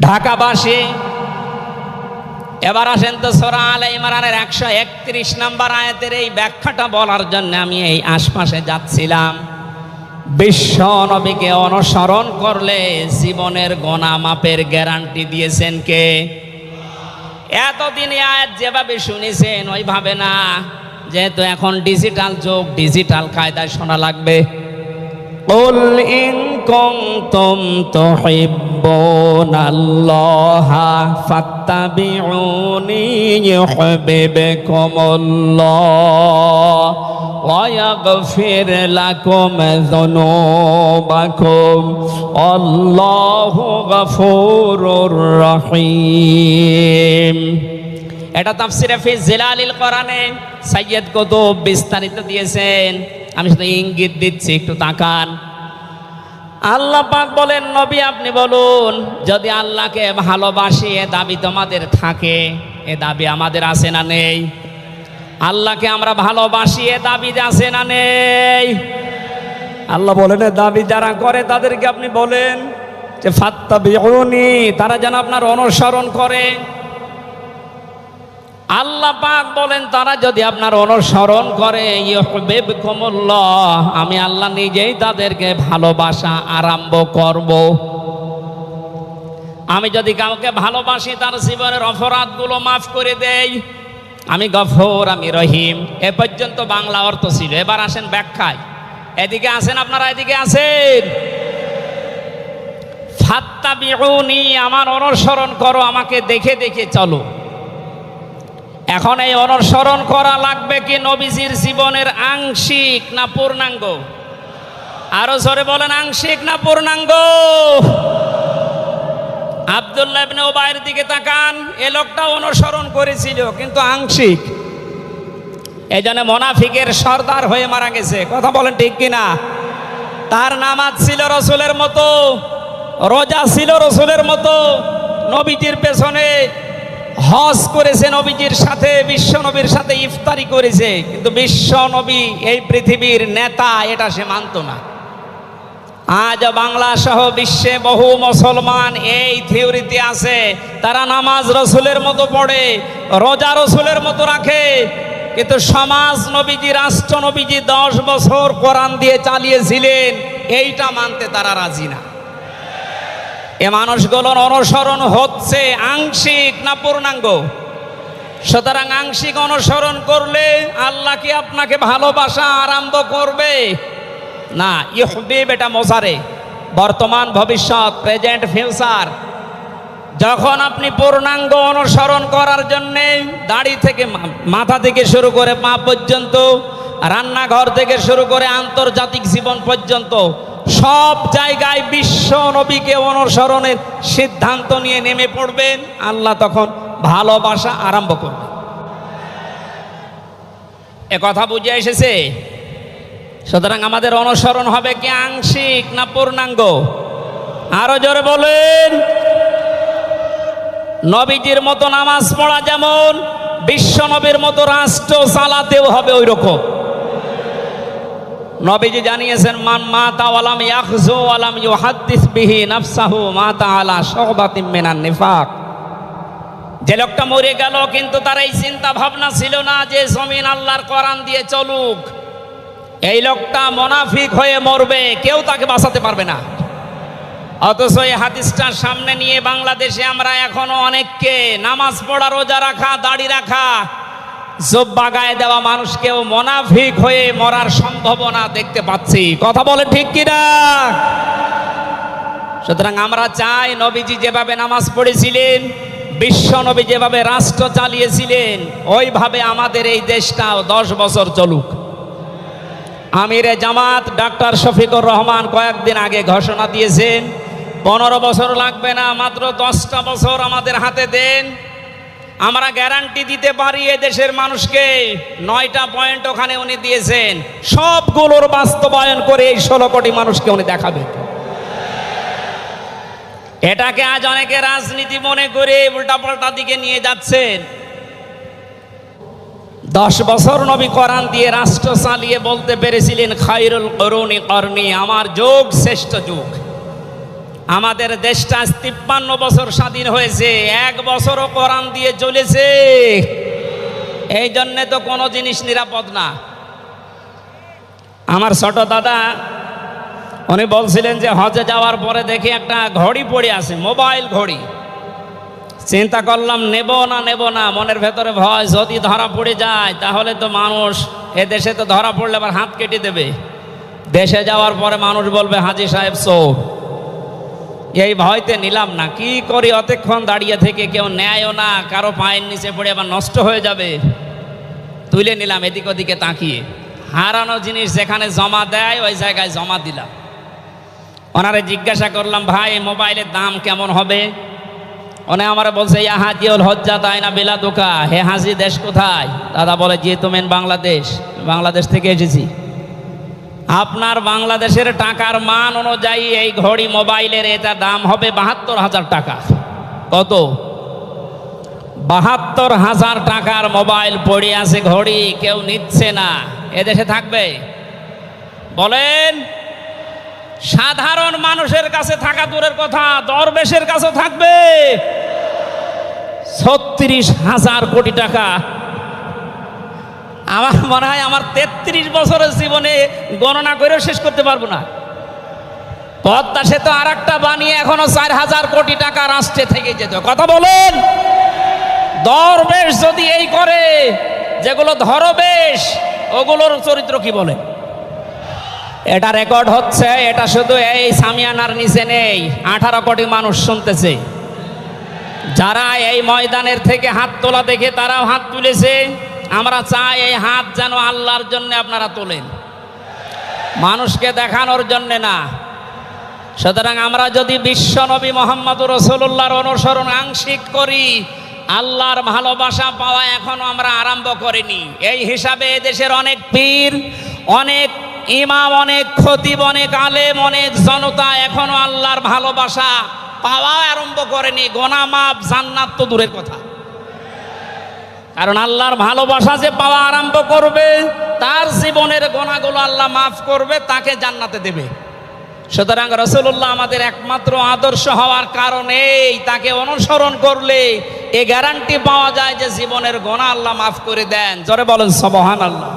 ঢাকাবাসী এবার আসেন তো সোরা আল ইমরানের একশো একত্রিশ নাম্বার আয়াতের এই ব্যাখ্যাটা বলার জন্য আমি এই আশপাশে যাচ্ছিলাম বিশ্ব নবীকে অনুসরণ করলে জীবনের গোনা মাপের গ্যারান্টি দিয়েছেন কে এতদিন এই আয়াত যেভাবে শুনেছেন ওইভাবে না যেহেতু এখন ডিজিটাল যুগ ডিজিটাল কায়দায় শোনা লাগবে قل إن كنتم تحبون হাব্বুনাল্লাহ ফাত্তাবিউনি ইউহিব্বুকুমুল্লাহ ওয়া ইয়াগফির লাকুম যুনুবাকুম আল্লাহু গফুরুর রহিম এটা তাফসিরে ফি জিলালিল কোরআনে সাইয়্যদ কুতুব বিস্তারিত দিয়েছেন। আমি শুধু ইঙ্গিত দিচ্ছি, একটু তাকান। আল্লাহ পাক বলেন, নবী, আপনি বলুন, যদি আল্লাহকে ভালোবাসি, এ দাবি তোমাদের থাকে, এ দাবি আমাদের আছে না নেই? আল্লাহকে আমরা ভালোবাসি, এ দাবি আছে না নেই? আল্লাহ বলেন দাবি যারা করে, তাদেরকে আপনি বলেন যে ফাত্তা তারা যেন আপনার অনুসরণ করে। আল্লাহ পাক বলেন, তারা যদি আপনার অনুসরণ করে আমি আল্লাহ নিজেই তাদেরকে ভালোবাসা আরম্ভ করব। আমি যদি কাউকে ভালোবাসি, তার জীবনের অপরাধগুলো মাফ করে দেই। আমি গফর, আমি রহিম। এ পর্যন্ত বাংলা অর্থ ছিল। এবার আসেন ব্যাখ্যায়। এদিকে আসেন আপনারা, এদিকে আসেন। ফাত্তা আমার অনুসরণ করো, আমাকে দেখে দেখে চলো। এখন এই অনুসরণ করা লাগবে কি নবীজির জীবনের আংশিক না পূর্ণাঙ্গ? আরও জোরে বলেন, আংশিক না পূর্ণাঙ্গ? আবদুল্লাহ ইবনে ওবাইয়ের দিকে তাকান, এ লোকটা অনুসরণ করেছিল, কিন্তু আংশিক। এই জন্য মোনাফিকের সর্দার হয়ে মারা গেছে। কথা বলেন ঠিক কিনা? তার নামাজ ছিল রসুলের মতো, রোজা ছিল রসুলের মতো, নবীজির পেছনে হজ করেছে নবীজির সাথে, বিশ্ব নবীর সাথে ইফতারি করেছে। কিন্তু বিশ্ব নবী এই পৃথিবীর নেতা, এটা সে মানত না। আজ বাংলা সহ বিশ্বে বহু মুসলমান এই থিওরিতে আছে, তারা নামাজ রসুলের মতো পড়ে, রোজা রসুলের মতো রাখে। কিন্তু সমাজ নবীজি, রাষ্ট্র নবীজি দশ বছর কোরআন দিয়ে চালিয়েছিলেন, এইটা মানতে তারা রাজি না। এ মানুষগুলোর অনুসরণ হচ্ছে আংশিক না পূর্ণাঙ্গ? সুতরাং আংশিক অনুসরণ করলে আল্লাহ কি আপনাকে ভালোবাসা আরম্ভ করবে? না ইহবিব এটা মজারে, বর্তমান ভবিষ্যৎ, প্রেজেন্ট ফিউচার। যখন আপনি পূর্ণাঙ্গ অনুসরণ করার জন্যে দাড়ি থেকে মাথা থেকে শুরু করে পা পর্যন্ত, রান্নাঘর থেকে শুরু করে আন্তর্জাতিক জীবন পর্যন্ত সব জায়গায় বিশ্ব নবীকে অনুসরণের সিদ্ধান্ত নিয়ে নেমে পড়বেন, আল্লাহ তখন ভালোবাসা আরম্ভ করবে এ কথা বুঝে এসেছে? সুতরাং আমাদের অনুসরণ হবে কি আংশিক না পূর্ণাঙ্গ? আরও জোরে বলেন। নবীজির মতো নামাজ পড়া যেমন, বিশ্ব নবীর মতো রাষ্ট্র চালাতেও হবে ওই রকম নবীজি জানিয়েছেন, মান মাতা আলাম ইয়াখজু আলাম ইউহাদ্দিস বিহি নাফসাহু মাতা আলা শুবাতিম মিনান নিফাক। যে লোকটা মরে গেল, কিন্তু তার এই চিন্তা ভাবনা ছিল না যে জমিন আল্লাহর কোরআন দিয়ে চলুক। এই লোকটা মোনাফিক হয়ে মরবে, কেউ তাকে বাঁচাতে পারবে না। অথচ এই হাদিসটা সামনে নিয়ে বাংলাদেশে আমরা এখনও অনেককে নামাজ পড়া, রোজা রাখা, দাড়ি রাখা জব্বা গায়ে দেওয়া মানুষকেও মোনাফিক হয়ে মরার সম্ভাবনা দেখতে পাচ্ছি। কথা বলে ঠিক কিনা? সুতরাং আমরা চাই নবীজি যেভাবে নামাজ পড়েছিলেন, বিশ্ব নবী যেভাবে রাষ্ট্র চালিয়েছিলেন, ওইভাবে আমাদের এই দেশটাও দশ বছর চলুক। আমিরে জামাত ডাক্তার শফিকুর রহমান কয়েকদিন আগে ঘোষণা দিয়েছেন, পনেরো বছর লাগবে না, মাত্র দশটা বছর আমাদের হাতে দেন। আমরা গ্যারান্টি দিতে পারি দেশের মানুষকে। নয়টা পয়েন্ট ওখানে উনি দিয়েছেন। সবগুলোর বাস্তবায়ন করে এই ষোলো কোটি মানুষকে উনি দেখাবেন। এটাকে আজ অনেকে রাজনীতি মনে করে উল্টাপাল্টা দিকে নিয়ে যাচ্ছেন। দশ বছর নবী কোরআন দিয়ে রাষ্ট্র চালিয়ে বলতে পেরেছিলেন খাইরুল করুণী করণী আমার যোগ শ্রেষ্ঠ যুগ। আমাদের দেশটা তিপ্পান্ন বছর স্বাধীন হয়েছে। এক বছরও কোরআন দিয়ে চলেছে এই জন্যে তো কোনো জিনিস নিরাপদ না। আমার ছোট দাদা, উনি বলছিলেন যে হজে যাওয়ার পরে দেখি একটা ঘড়ি পড়ে আছে, মোবাইল ঘড়ি। চিন্তা করলাম, নেব না নেব না, মনের ভেতরে ভয়, যদি ধরা পড়ে যায়, তাহলে তো মানুষ, এ দেশে তো ধরা পড়লে আবার হাত কেটে দেবে। দেশে যাওয়ার পরে মানুষ বলবে, হাজি সাহেব চোখ এই ভয়তে নিলাম না। কি করি? অতক্ষণ দাঁড়িয়ে থেকে কেউ নেয়ও না, কারও পায়ের নিচে পড়ে আবার নষ্ট হয়ে যাবে। তুলে নিলাম, এদিক ওদিকে তাকিয়ে। হারানো জিনিস যেখানে জমা দেয়, ওই জায়গায় জমা দিলাম। ওনারে জিজ্ঞাসা করলাম, ভাই, মোবাইলের দাম কেমন হবে? উনি আমার বলছে ইয়া হাজিউল হজ্জা তাই না বেলা দোকা হে হাজি, দেশ কোথায়? দাদা বলে যে তুমেন বাংলাদেশ। বাংলাদেশ থেকে এসেছি। আপনার বাংলাদেশের টাকার মান অনুযায়ী এই ঘড়ি মোবাইলের এটা দাম হবে বাহাত্তর হাজার টাকা। কত? বাহাত্তর হাজার টাকার মোবাইল পড়ে আছে ঘড়ি, কেউ নিচ্ছে না। এদেশে থাকবে? বলেন, সাধারণ মানুষের কাছে থাকা দূরের কথা, দরবেশের কাছে থাকবে। ছত্রিশ হাজার কোটি টাকা। আমার মনে হয় আমার তেত্রিশ বছরের জীবনে গণনা করেও শেষ করতে পারব না। পদ্মা সেতু আর একটা বানিয়ে এখনও চার হাজার কোটি টাকা রাষ্ট্রে থেকে যেত। কথা বলেন। দরবেশ যদি এই করে, যেগুলো ধরবেশ, ওগুলোর চরিত্র কি বলে? এটা রেকর্ড হচ্ছে, এটা শুধু এই সামিয়ানার নিচে নেই, আঠারো কোটি মানুষ শুনতেছে। যারা এই ময়দানের থেকে হাত তোলা দেখে তারাও হাত তুলেছে। আমরা চাই এই হাত যেন আল্লাহর জন্য আপনারা তোলেন। মানুষকে দেখানোর জন্যে না। সুতরাং আমরা যদি বিশ্ব নবী মোহাম্মদ রসুল্লাহর অনুসরণ আংশিক করি, আল্লাহর ভালোবাসা পাওয়া এখনও আমরা আরম্ভ করিনি। এই হিসাবে এদেশের অনেক পীর, অনেক ইমাম, অনেক খতিব, অনেক আলেম, অনেক জনতা এখনও আল্লাহর ভালোবাসা পাওয়া আরম্ভ করেনি। গোনামাপ জান্নাত তো দূরের কথা। কারণ আল্লাহর ভালোবাসা যে পাওয়া আরম্ভ করবে, তার জীবনের গোনাগুলো আল্লাহ মাফ করবে, তাকে জান্নাতে দেবে। সুতরাং রসুল্লাহ আমাদের একমাত্র আদর্শ হওয়ার কারণেই তাকে অনুসরণ করলে এ গ্যারান্টি পাওয়া যায় যে জীবনের গোনা আল্লাহ মাফ করে দেন। জরে বলেন সবহান আল্লাহ